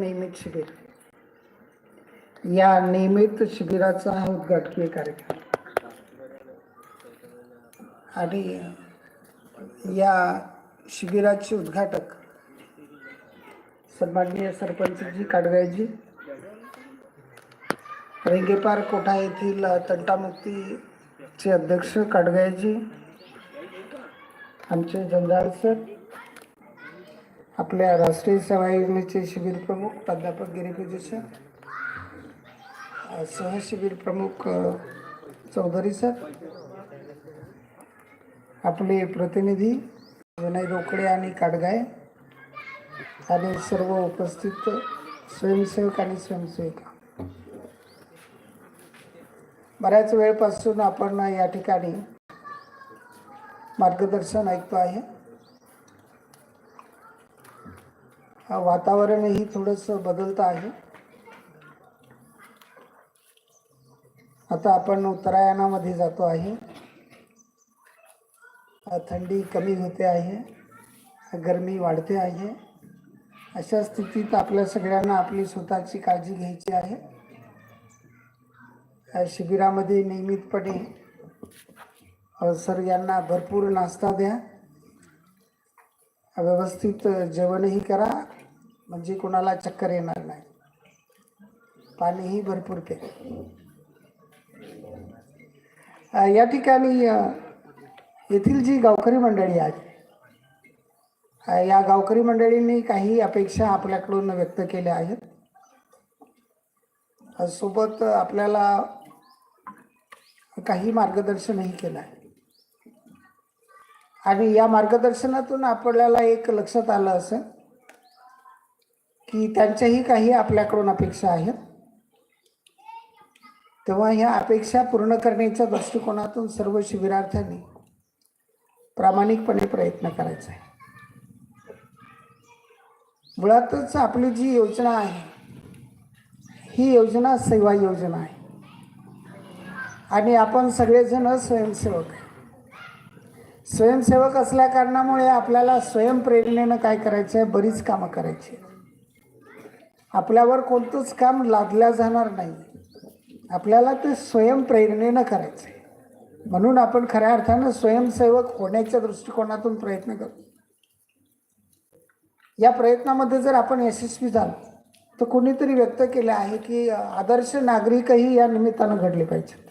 नियमित शिबिर. या नियमित शिबिराचा हा उद्घाटकीय कार्यक्रम. आणि या शिबिराचे उद्घाटक सन्माननीय सरपंचजी काडव्याजी रेंगेपार कोठा येथील तंटामुक्तीचे अध्यक्ष काडव्याजी आमचे जंजाळ सर आपल्या राष्ट्रीय सेवा योजनेचे शिबिर प्रमुख प्राध्यापक गिरीपूजे सर सहशिबिर प्रमुख चौधरी सर आपले प्रतिनिधी विनय रोकडे आणि काडगाय आणि सर्व उपस्थित स्वयंसेवक आणि स्वयंसेविका. बऱ्याच वेळपासून आपण या ठिकाणी मार्गदर्शन ऐकतो आहे. वातावरणही थोडंसं बदलतं आहे. आता आपण उत्तरायणामध्ये जातो आहे. थंडी कमी होते आहे. गरमी वाढते आहे. अशा स्थितीत आपल्या सगळ्यांना आपली स्वतःची काळजी घ्यायची आहे. या शिबिरामध्ये नियमितपणे सर यांना भरपूर नाश्ता द्या. व्यवस्थित जेवणही करा. म्हणजे कोणाला चक्कर येणार नाही. पाणीही भरपूर प्या या ठिकाणी येथील जी गावकरी मंडळी आहे या गावकरी मंडळींनी काही अपेक्षा आपल्याकडून व्यक्त केल्या आहेत. सोबत आपल्याला काही मार्गदर्शनही केलं आहे. आणि या मार्गदर्शनातून आपल्याला एक लक्षात आलं असं की त्यांच्याही काही आपल्याकडून अपेक्षा आहेत. तेव्हा ह्या अपेक्षा पूर्ण करण्याच्या दृष्टिकोनातून सर्व शिबिरार्थ्यांनी प्रामाणिकपणे प्रयत्न करायचा आहे. मुळातच आपली जी योजना आहे ही योजना सेवा योजना आहे. आणि आपण सगळेजण स्वयंसेवक आहे. स्वयंसेवक असल्या कारणामुळे आपल्याला स्वयंप्रेरणेनं काय करायचं आहे बरीच कामं करायची आहे आपल्यावर कोणतंच काम लादल्या जाणार नाही. आपल्याला ते स्वयंप्रेरणेनं करायचं आहे म्हणून आपण खऱ्या अर्थानं स्वयंसेवक होण्याच्या दृष्टिकोनातून प्रयत्न करतो या प्रयत्नामध्ये जर आपण यशस्वी झालो तर कोणीतरी व्यक्त केलं आहे की आदर्श नागरिकही या निमित्तानं घडले पाहिजेत.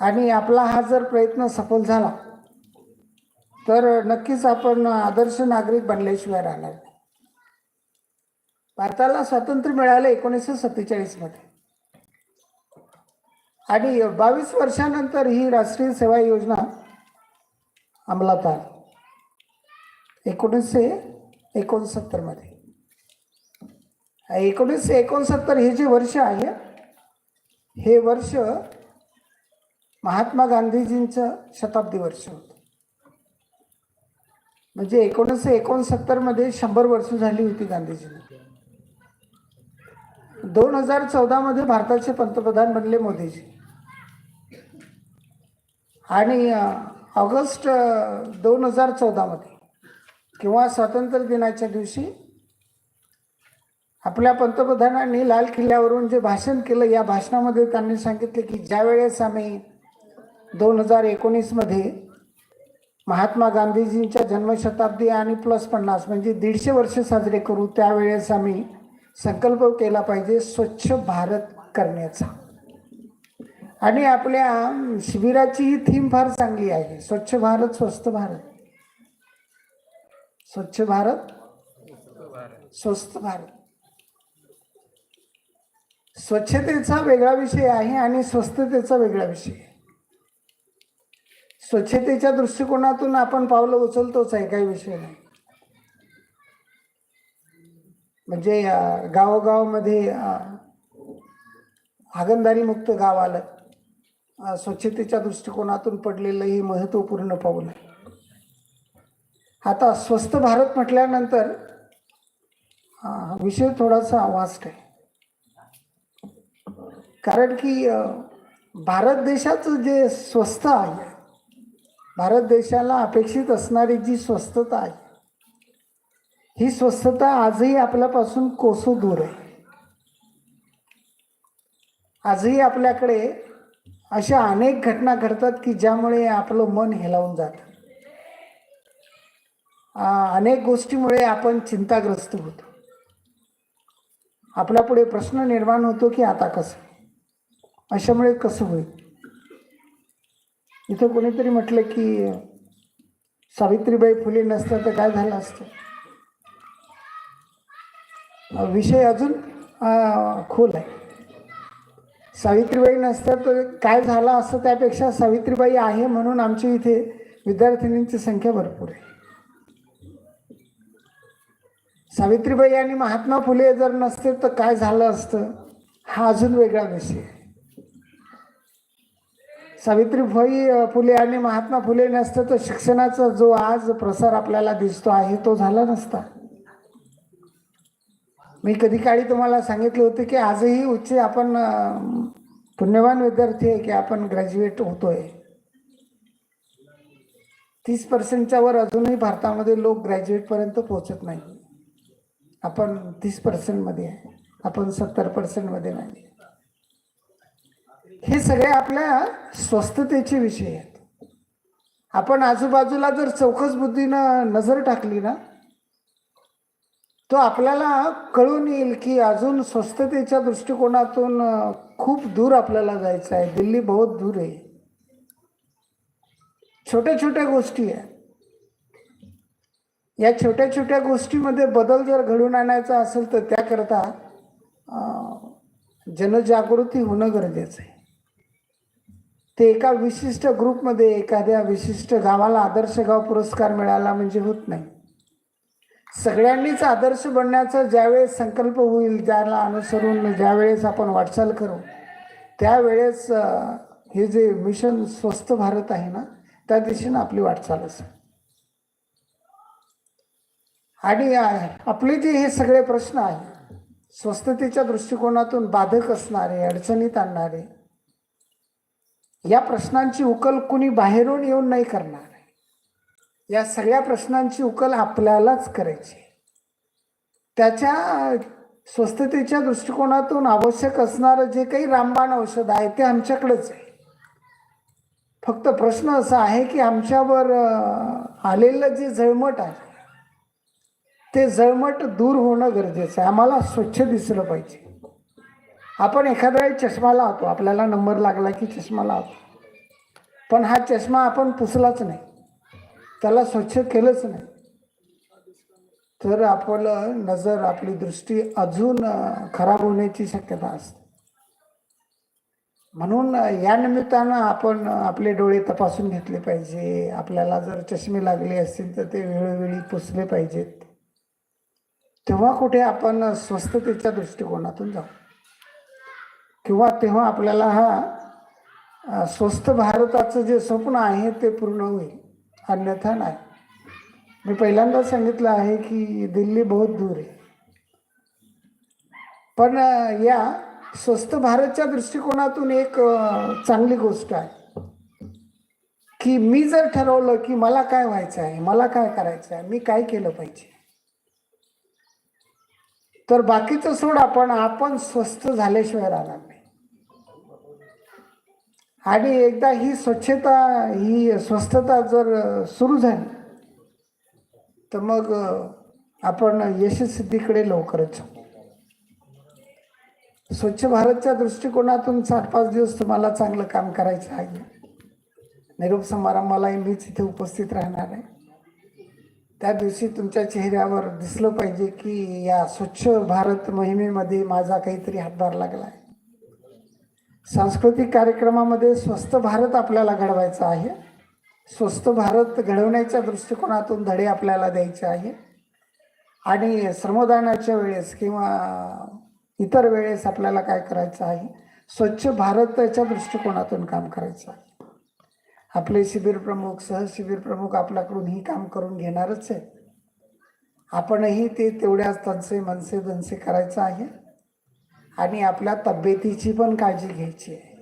आणि आपला हा जर प्रयत्न सफल झाला तर नक्कीच आपण आदर्श नागरिक बनल्याशिवाय राहणार भारताला स्वातंत्र्य मिळालं एकोणीसशे सत्तेचाळीसमध्ये. आणि बावीस वर्षानंतर ही राष्ट्रीय सेवा योजना अंमलात आली. एकोणीसशे एकोणसत्तरमध्ये. एकोणीसशे एकोणसत्तर हे जे वर्ष आहे हे वर्ष महात्मा गांधीजींचं शताब्दी वर्ष होतं. म्हणजे एकोणीसशे एकोणसत्तरमध्ये शंभर वर्ष झाली होती गांधीजींना. दोन हजार चौदामध्ये भारताचे पंतप्रधान बनले मोदीजी. आणि ऑगस्ट दोन हजार चौदामध्ये किंवा स्वातंत्र्य दिनाच्या दिवशी आपल्या पंतप्रधानांनी लाल किल्ल्यावरून जे भाषण केलं या भाषणामध्ये त्यांनी सांगितले की ज्या वेळेस आम्ही दोन हजार एकोणीसमध्ये महात्मा गांधीजींच्या जन्मशताब्दी आणि प्लस पन्नास म्हणजे दीडशे वर्ष साजरे करू त्यावेळेस आम्ही संकल्प केला पाहिजे स्वच्छ भारत करण्याचा. आणि आपल्या शिबिराची ही थीम फार चांगली आहे. स्वच्छ भारत स्वस्त भारत. स्वच्छ भारत स्वस्त भारत. स्वच्छतेचा वेगळा विषय आहे आणि स्वस्ततेचा वेगळा विषय आहे. स्वच्छतेच्या दृष्टिकोनातून आपण पावलं उचलतोच आहे काही विषय नाही. म्हणजे गावोगावमध्ये गावोगावामध्ये गाव आलं स्वच्छतेच्या दृष्टिकोनातून पडलेलं हे महत्त्वपूर्ण पाऊल आहे. आता स्वस्त भारत म्हटल्यानंतर विषय थोडासा वास्ट आहे. कारण की भारत देशाचं जे स्वस्त आहे भारत देशाला अपेक्षित असणारी जी स्वस्तता आहे ही स्वस्थता आजही आपल्यापासून कोसू दूर आहे. आजही आपल्याकडे अशा अनेक घटना घडतात की ज्यामुळे आपलं मन हेलावून जातं. अनेक गोष्टीमुळे आपण चिंताग्रस्त होतो. आपल्यापुढे प्रश्न निर्माण होतो की आता कसं? अशामुळे कसं होईल? इथं कोणीतरी म्हटलं की सावित्रीबाई फुले नसतं तर काय झालं असतं? विषय अजून खोल आहे सावित्रीबाई नसतं तर काय झालं असतं त्यापेक्षा सावित्रीबाई आहे म्हणून आमच्या इथे विद्यार्थिनींची संख्या भरपूर आहे. सावित्रीबाई आणि महात्मा फुले जर नसते तर काय झालं असतं? हा अजून वेगळा विषय आहे. सावित्रीबाई फुले आणि महात्मा फुले नसतं तर शिक्षणाचा जो आज प्रसार आपल्याला दिसतो आहे तो झाला नसता. मी कधी काळी तुम्हाला सांगितले होते की आजही उच्च आपण पुण्यवान विद्यार्थी आहे की आपण ग्रॅज्युएट होतोय. तीस पर्सेंटच्या वर अजूनही भारतामध्ये लोक ग्रॅज्युएटपर्यंत पोहोचत नाही. आपण तीस पर्सेंटमध्ये आहे. आपण सत्तर पर्सेंटमध्ये नाही. हे सगळे आपल्या स्वस्थतेचे विषय आहेत. आपण आजूबाजूला जर चौकस बुद्धीनं नजर टाकली ना तो आपल्याला कळून येईल की अजून स्वस्थतेच्या दृष्टिकोनातून खूप दूर आपल्याला जायचं आहे. दिल्ली बहुत दूर आहे. छोट्या छोट्या गोष्टी आहे. या छोट्या छोट्या गोष्टीमध्ये बदल जर घडून आणायचा असेल तर त्याकरता जनजागृती होणं गरजेचं आहे. ते एका विशिष्ट ग्रुपमध्ये एखाद्या विशिष्ट गावाला आदर्श गाव पुरस्कार मिळाला म्हणजे होत नाही. सगळ्यांनीच आदर्श बनण्याचा ज्यावेळेस संकल्प होईल ज्याला अनुसरून ज्यावेळेस आपण वाटचाल करू त्यावेळेस हे जे मिशन स्वस्थ भारत आहे ना त्या दिशेनं आपली वाटचाल असेल. आणि आपले जे हे सगळे प्रश्न आहे स्वस्थतेच्या दृष्टिकोनातून बाधक असणारे अडचणीत आणणारे या प्रश्नांची उकल कुणी बाहेरून येऊन नाही करणार. या सगळ्या प्रश्नांची उकल आपल्यालाच करायची. त्याच्या स्वस्थतेच्या दृष्टिकोनातून आवश्यक असणारं जे काही रामबाण औषध आहे ते आमच्याकडेच आहे. फक्त प्रश्न असा आहे की आमच्यावर आलेलं जे जळमट आहे ते जळमट दूर होणं गरजेचं आहे. आम्हाला स्वच्छ दिसलं पाहिजे. आपण एखाद्या वेळी चष्मा लावतो आपल्याला नंबर लागला की चष्मा लावतो पण हा चष्मा आपण पुसलाच नाही. त्याला स्वच्छ केलंच नाही. तर आपलं नजर आपली दृष्टी अजून खराब होण्याची शक्यता असते. म्हणून या निमित्तानं आपण आपले डोळे तपासून घेतले पाहिजे. आपल्याला जर चष्मे लागले असतील तर ते वेळोवेळी पुसले पाहिजेत. तेव्हा कुठे आपण स्वस्थतेच्या दृष्टिकोनातून जाऊ. किंवा तेव्हा आपल्याला हा स्वस्थ भारताचं जे स्वप्न आहे ते पूर्ण होईल. अन्यथा नाही. मी पहिल्यांदा सांगितलं आहे की दिल्ली बहुत दूर आहे. पण या स्वस्त भारतच्या दृष्टिकोनातून एक चांगली गोष्ट आहे. की मी जर ठरवलं की मला काय व्हायचं आहे मला काय करायचं आहे मी काय केलं पाहिजे? तर बाकीचं सोड आपण आपण स्वस्त झाल्याशिवाय राहणार नाही. आणि एकदा ही स्वच्छता ही स्वस्थता जर सुरू झाली तर मग आपण यशस्सिद्धीकडे लवकरच स्वच्छ भारतच्या दृष्टिकोनातून सात पाच दिवस तुम्हाला चांगलं काम करायचं आहे. निरोप समारंभालाही मीच इथे उपस्थित राहणार आहे. त्या दिवशी तुमच्या चेहऱ्यावर दिसलं पाहिजे की या स्वच्छ भारत मोहिमेमध्ये माझा काहीतरी हातभार लागला आहे. सांस्कृतिक कार्यक्रमामध्ये स्वस्थ भारत आपल्याला घडवायचा आहे. स्वस्थ भारत घडवण्याच्या दृष्टिकोनातून धडे आपल्याला द्यायचे आहे. आणि श्रमदानाच्या वेळेस किंवा इतर वेळेस आपल्याला काय करायचं आहे? स्वच्छ भारताच्या दृष्टिकोनातून काम करायचं आहे. आपले शिबिर प्रमुख सहशिबिर प्रमुख आपल्याकडून ही काम करून घेणारच आहे आपणही ते तेवढ्याच तनसे मनसे दनसे करायचं आहे. आणि आपल्या तब्येतीची पण काळजी घ्यायची आहे.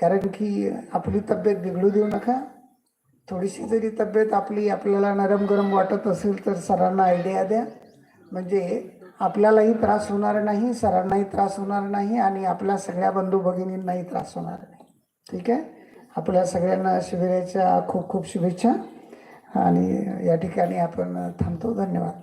कारण की आपली तब्येत बिघडू देऊ नका. थोडीशी जरी तब्येत आपली आपल्याला नरम गरम वाटत असेल तर सरांना आयडिया द्या. म्हणजे आपल्यालाही त्रास होणार नाही सरांनाही त्रास होणार नाही आणि आपल्या सगळ्या बंधू भगिनींनाही त्रास होणार नाही. ठीक आहे? आपल्या सगळ्यांना शिबिराच्या खूप खूप शुभेच्छा. आणि या ठिकाणी आपण थांबतो. धन्यवाद.